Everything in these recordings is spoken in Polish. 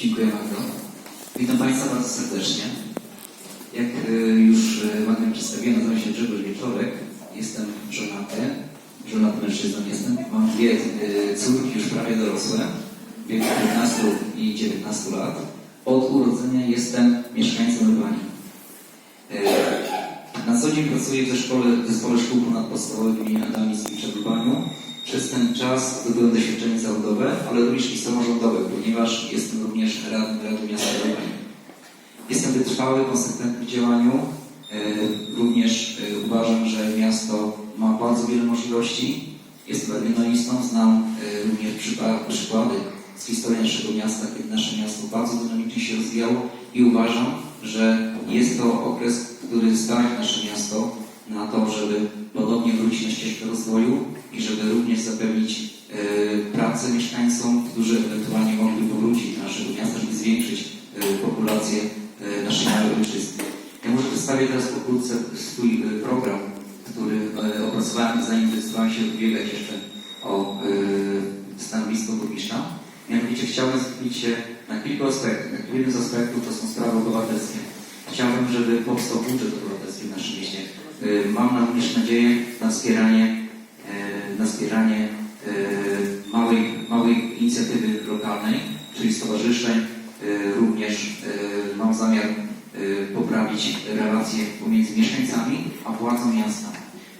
Dziękuję bardzo. Witam Państwa bardzo serdecznie. Jak y, już y, ładnie przedstawiłem, nazywam się Grzegorz Wieczorek. Jestem żonaty. Żonaty mężczyzną jestem. Mam dwie y, córki już prawie dorosłe, w wieku 15 i 19 lat. Od urodzenia jestem mieszkańcem Urbanii. Na co dzień pracuję w zespole, zespole szkół ponadpodstawowych imienia Adama Mickiewicza w Lubaniu. Przez ten czas zdobyłem doświadczenie zawodowe, ale również i samorządowe, ponieważ jestem również radnym Rady Miasta Lubani. Jestem wytrwały, konsekwentny w działaniu. E, Również e, uważam, że miasto ma bardzo wiele możliwości. Jestem regionalistą, znam e, również przykłady z historii naszego miasta, kiedy nasze miasto bardzo dynamicznie się rozwijało i uważam, że jest to okres, który stawia nasze miasto na to, żeby podobnie wrócić na ścieżkę rozwoju i żeby również zapewnić e, pracę mieszkańcom, którzy ewentualnie mogli powrócić do naszego miasta, żeby zwiększyć e, populację e, naszej małej ojczyzny. Ja może przedstawię teraz pokrótce swój program, który opracowałem zanim zdecydowałem się ubiegać jeszcze o stanowisko burmistrza. Mianowicie chciałbym skupić się na kilku aspektach. Jednym z aspektów to są sprawy obywatelskie. Chciałbym, żeby powstał budżet obywatelski w naszym mieście. E, Mam również nadzieję na wspieranie, e, na wspieranie e, małej, małej inicjatywy lokalnej, czyli stowarzyszeń. Również mam zamiar poprawić relacje pomiędzy mieszkańcami a władzą miasta.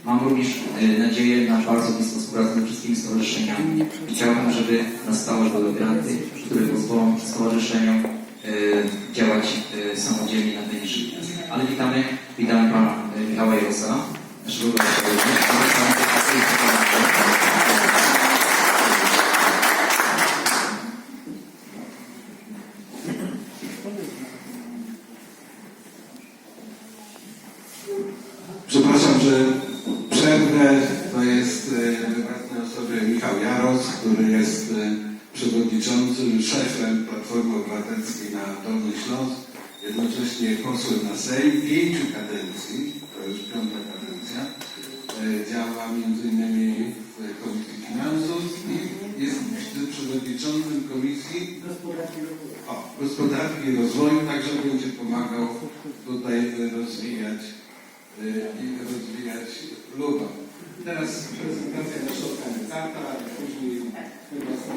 Mam również nadzieję na bardzo bliską współpracę ze wszystkimi stowarzyszeniami. Chciałbym, żeby na stałe były granty, które pozwolą stowarzyszeniom działać e, samodzielnie na naszego miasta. Ale witamy, witamy Pana e, Michała Josa, naszego. Przepraszam, że przerwę. To jest e, wybitnej osoby Michał Jaros, który jest e, przewodniczącym, szefem Platformy Obywatelskiej na Dolny Śląsk, jednocześnie posłem na Sejm pięciu kadencji, to już piąta kadencja. E, Działa innymi w Komisji Finansów i jest przewodniczącym Komisji o, Gospodarki i Rozwoju, także będzie pomagał tutaj e, rozwijać y, i rozwijać Luba. Teraz prezentacja naszego kandydata, a później chyba są